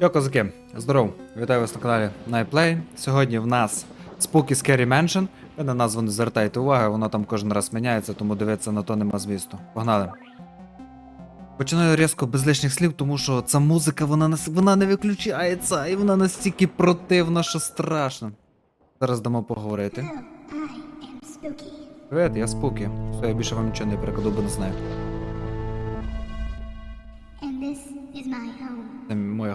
Йо, козаки, здоров! Вітаю вас на каналі Nightplay. Сьогодні в нас Spooky Scary Mansion. Ви на назву не звертайте уваги, воно там кожен раз міняється, тому дивитися на то нема змісту. Погнали. Починаю різко без лишніх слів, тому що ця музика вона, нас, вона не виключається, і вона настільки противна, що страшно. Зараз дамо поговорити. Hello. Привіт, я Спукі. Все, я більше вам нічого не перекладу, бо не знаю.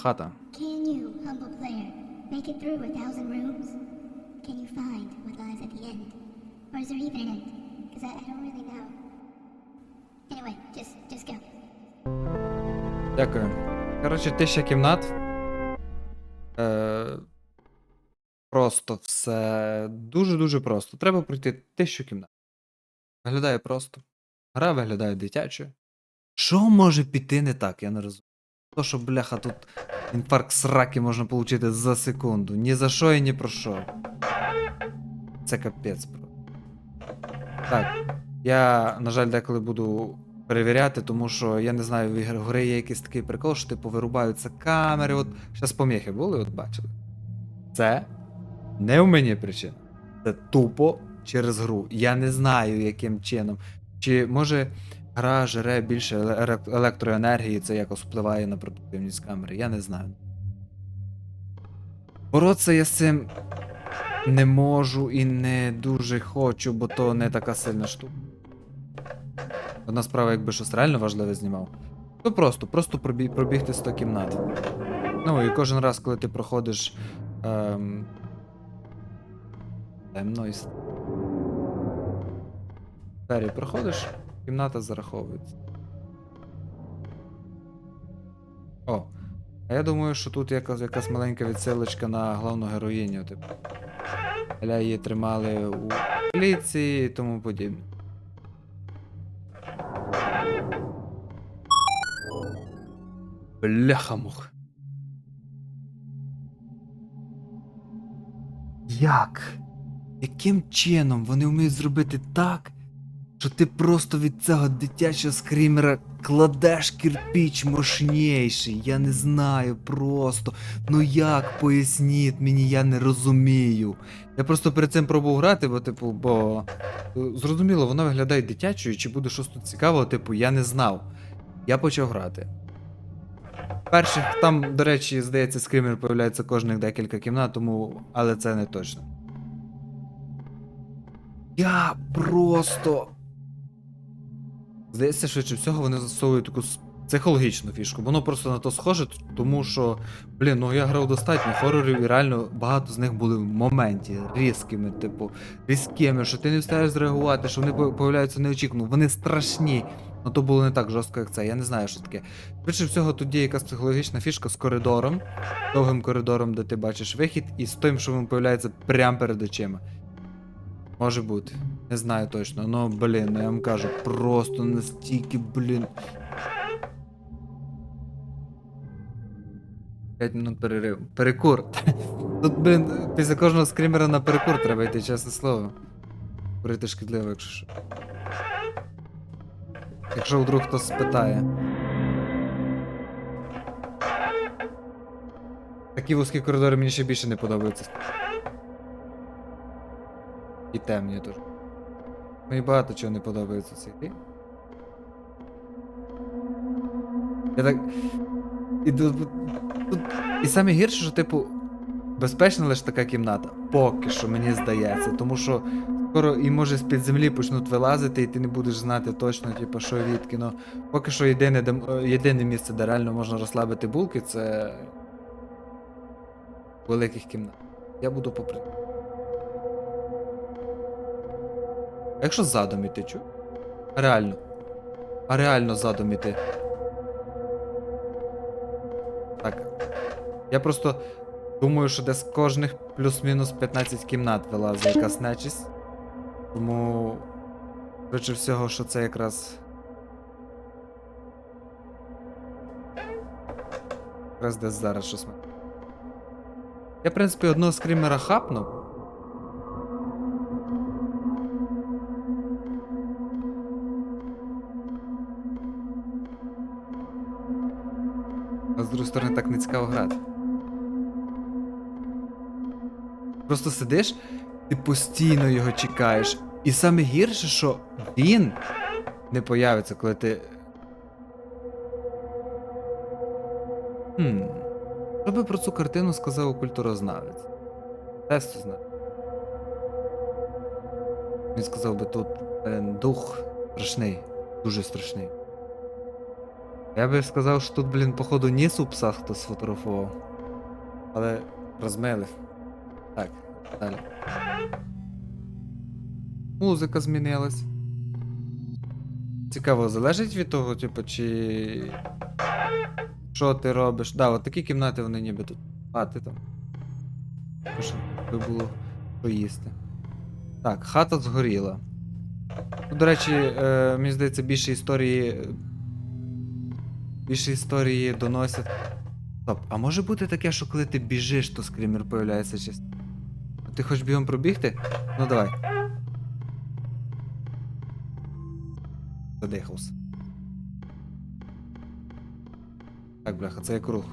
Хата. Can you, humble player, make it through a thousand rooms? Can you find what lies at the end? Or is there even an end? Because I, I don't really know. Anyway, just just go. Дякую. Коротше, тисяча кімнат. Е, просто все дуже-дуже просто. Треба пройти тисячу кімнат. Виглядає просто. Гра виглядає дитячою. Що може піти не так, я не розумію. То, що, бляха, тут інфаркт сраки можна отримати за секунду. Ні за що і ні про що. Це капець просто. Так. Я, на жаль, деколи буду перевіряти, тому що я не знаю, в ігр- в гри є якийсь такий прикол, що типу вирубаються камери. От зараз поміхи були, от бачили. Це не в мені причина. Це тупо через гру. Я не знаю, яким чином. Чи може гра жере більше електроенергії, це якось впливає на продуктивність камери. Я не знаю. Боротися я з цим не можу і не дуже хочу, бо то не така сильна штука. Одна справа, якби щось реально важливе знімав. То просто, просто пробі- пробігти 100 кімнат. Ну і кожен раз, коли ти проходиш. Ем... Темно і. Двері проходиш, кімната зараховується. О. А я думаю, що тут якась, якась маленька відсилочка на головну героїню, типу. Аля її тримали у поліції і тому подібне. Бляхамух. Як? Яким чином вони вміють зробити так, що ти просто від цього дитячого скрімера кладеш кирпіч мощніший? Я не знаю просто. Ну як поясніть мені, я не розумію. Я просто перед цим пробував грати, бо, типу, бо е, зрозуміло, воно виглядає дитячою, чи буде щось тут цікавого, типу, я не знав. Я почав грати. Перших там, до речі, здається, скример появляється кожних декілька кімнат, тому. але це не точно. Я просто. Здається, швидше всього вони застосовують таку психологічну фішку. Воно просто на то схоже, тому що, блін, ну я грав достатньо хорорів, і реально багато з них були в моменті різкими, типу, різкими, що ти не встигаєш зреагувати, що вони по- появляються неочікувано. Вони страшні. Ну то було не так жорстко, як це. Я не знаю, що таке. Швидше всього, тут є якась психологічна фішка з коридором, довгим коридором, де ти бачиш вихід, і з тим, що він появляється прямо перед очима. Може бути. Не знаю точно. Ну, блін, я вам кажу, просто настільки, блін. 5 минут перерив. Перекур. Тут, блін, після кожного скрімера на перекур треба йти, чесне слово. Курити шкідливо, якщо що. Якщо вдруг хтось спитає. Такі вузькі коридори мені ще більше не подобаються. І темні теж. Мені багато чого не подобається в цій. Я так. І, тут, тут... і саме гірше, що, типу, безпечна лише така кімната. Поки що, мені здається. Тому що скоро і може з-під землі почнуть вилазити, і ти не будеш знати точно, типу, що відки. Ну, поки що єдине, де, єдине місце, де реально можна розслабити булки, це. великих кімнат. Я буду попри. Якщо задом іти, чу? Реально. А реально задом іти. Так. Я просто думаю, що десь кожних плюс-мінус 15 кімнат вилазить якась нечисть. Тому. Швидше всього, що це якраз. Якраз десь зараз щось. Я, в принципі, одного скрімера хапнув. Цікаво грати. Просто сидиш, ти постійно його чекаєш. І саме гірше, що він не появиться, коли ти. Хм. Що би про цю картину сказав культурознавець? Тесто знає. Він сказав би тут е, дух страшний, дуже страшний. Я би сказав, що тут, блін, походу, ніс у пса хтось сфотографував. Але розмилив. Так, далі. Музика змінилась. Цікаво, залежить від того, типу, чи. Що ти робиш? Да, от такі кімнати вони ніби тут. А, ти там. Щоб би було що їсти. Так, хата згоріла. Ну, До речі, е, мені здається, більше історії. Більше історії доносять. Стоп, а може бути таке, що коли ти біжиш, то скрімер появляється часто? Ти хочеш бігом пробігти? Ну давай. Задихався. Так, бляха, це як рух.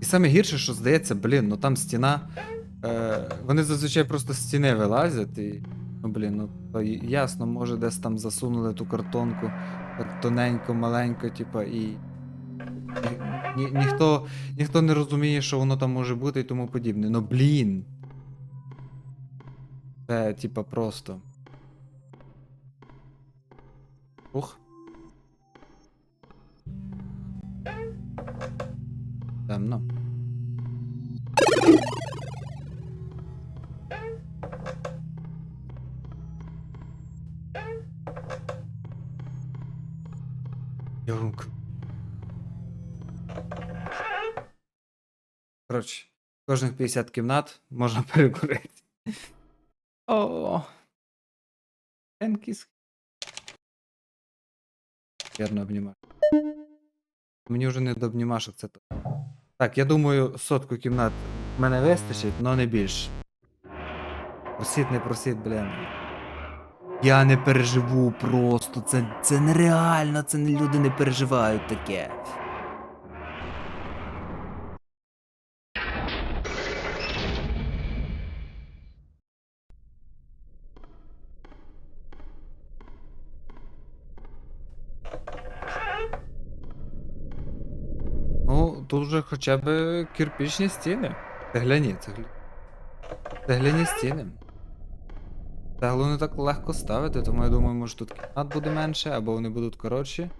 І саме гірше, що здається, блін, ну там стіна. Е, вони зазвичай просто з стіни вилазять і. Ну блін, ну то ясно, може десь там засунули ту картонку так тоненько, маленько, типа, і. Ні, ні, ніхто, ніхто не розуміє, що воно там може бути і тому подібне. Ну блін. Це, типа, просто. Ух. Темно. Йонк. Коротше, кожних 50 кімнат можна перекурити. О. Енкіс. Вірно обнімаш. Мені вже не до обнімашок це то. Так, я думаю, сотку кімнат мене вистачить, але не більше. Просіть, не просіть, блін. Я не переживу просто. Це, це нереально, це не люди не переживають таке. Ну, тут вже хоча б кирпічні стіни. Цегляні, цегляні. Цегляні стіни. Цеглу не так легко ставити, тому я думаю, може тут кімнат буде менше, або вони будуть коротші.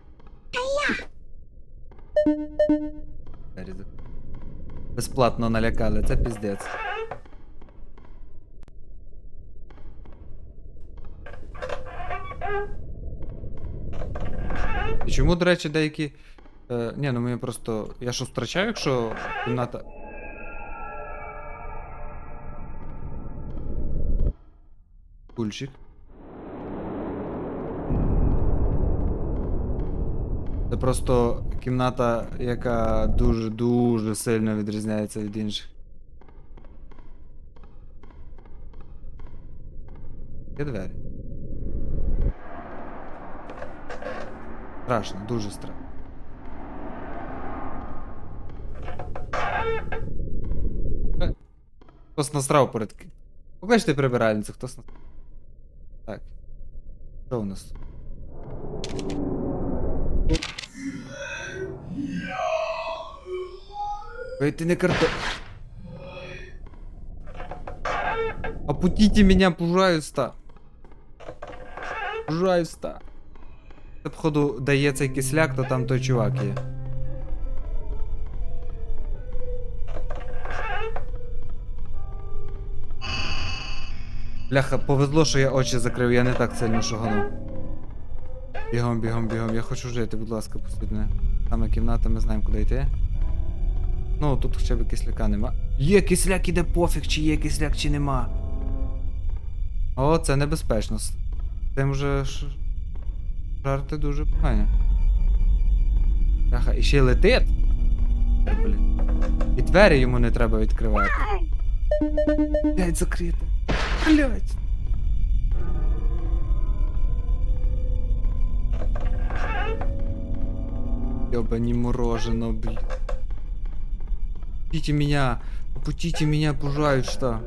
Безплатно налякали, це піздець. І чому, до речі, деякі. Е, ні, ну мені просто. Я що втрачаю, якщо кімната. Кульчик. Це просто кімната, яка дуже-дуже сильно відрізняється від інших. Є двері. Страшно, дуже страшно. Е, Хтось насрав перед. Покличте прибиральницю, хтось насрав. Що у нас? Эй, ты не карто... Опутите меня, пожалуйста. Пожалуйста. Це, походу, дає кисляк, то там той чувак є. Бляха, повезло, що я очі закрив, я не так сильно шуганув. Бігом, бігом, бігом. Я хочу жити, будь ласка, пустіть. Саме кімната, ми знаємо, куди йти. Ну, тут хоча б кисляка нема. Є кисляк іде пофіг, чи є кисляк, чи нема. О, це небезпечно. Тим вже ш... жарти дуже погані. Бляха, і ще й летить. Блін. І двері йому не треба відкривати. Блять, закрито. Блять. Ёбані морожено, блін. Пустите меня, опустите меня, пожалуйста.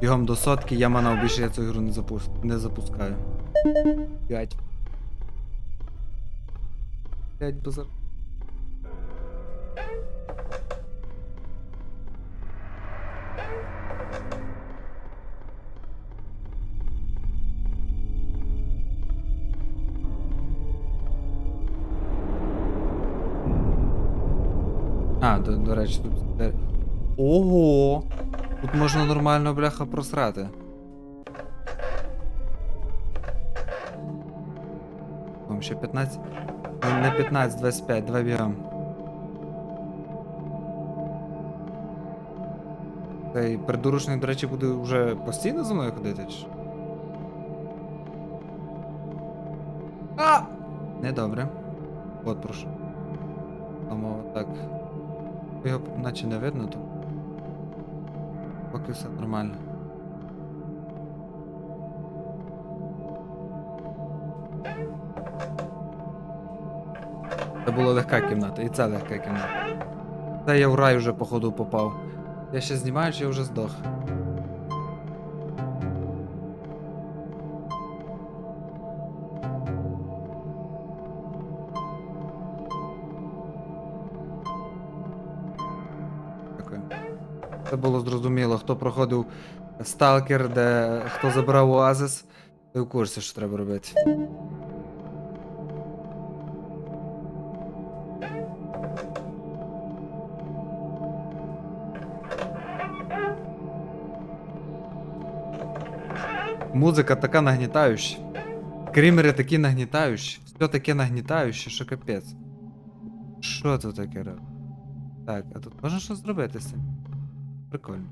Бігом до сотки, я манав більше я цю ігру не, запус... не запускаю. П'ять. П'ять базар. А, до, до речі, тут. Ого! Тут можна нормально, бляха, просрати. Там ще 15. Ну, Не 15, 25, давай бігом. Цей придурочний, до речі, буде вже постійно за мною ходити? Чи? А! Недобре. От прошу. Тому так. Його наче не видно тут. Поки все нормально. Це була легка кімната, і це легка кімната. Це я в рай вже походу попав. Я ще знімаю, чи я вже здох. Це було зрозуміло, хто проходив сталкер, де хто забрав оазис, той в курсі, що треба робити. Музика така нагнітаюча. Крімери такі нагнітаючі. Все таке нагнітаюче, що капець. Що це таке? Так, а тут можна щось зробити з цим? Прикольно.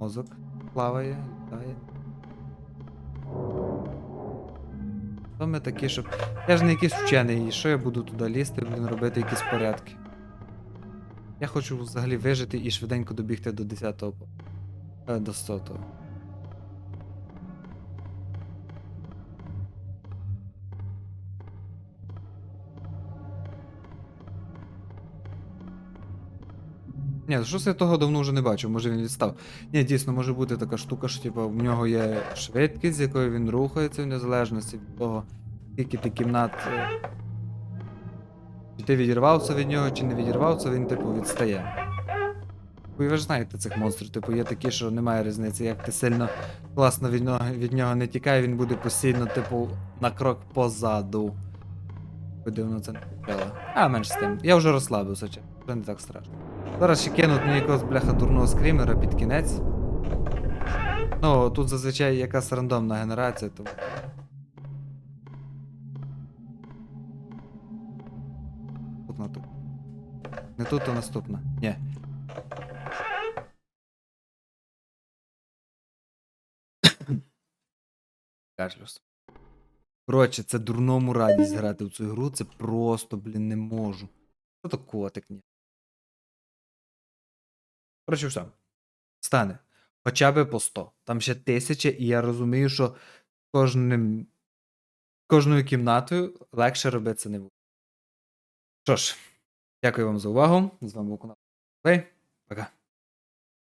Мозок плаває, літає. То ми такі, щоб. Я ж не якийсь вчений, і що я буду туди лізти, блін, робити якісь порядки. Я хочу взагалі вижити і швиденько добігти до 10-го. е, До 100-го. Ні, щось я того давно вже не бачив, може він відстав. Ні, дійсно може бути така штука, що типу, в нього є швидкість, з якою він рухається в незалежності від того, скільки ти кімнат. е, Чи ти відірвався від нього, чи не відірвався, він, типу, відстає. Ви ж знаєте цих монстрів, типу, є такі, що немає різниці. Як ти сильно класно від нього, від нього не тікає, він буде постійно, типу, на крок позаду. Куди це не. А, менш з тим. Я вже розслабився, чи вже не так страшно. Зараз ще кинуть мені якогось бляха дурного скрімера під кінець. Ну, тут зазвичай якась рандомна генерація, то. Тут на тут. Не тут, то наступна. Ні. Кашлюс. Коротше, це дурному радість грати в цю гру, це просто, блін, не можу. Що то котик, ні. Коротше, все. Стане. Хоча б по 100. Там ще тисяча, і я розумію, що кожним, кожною кімнатою легше робити це не буде. Що ж, дякую вам за увагу. З вами був канал. Пока.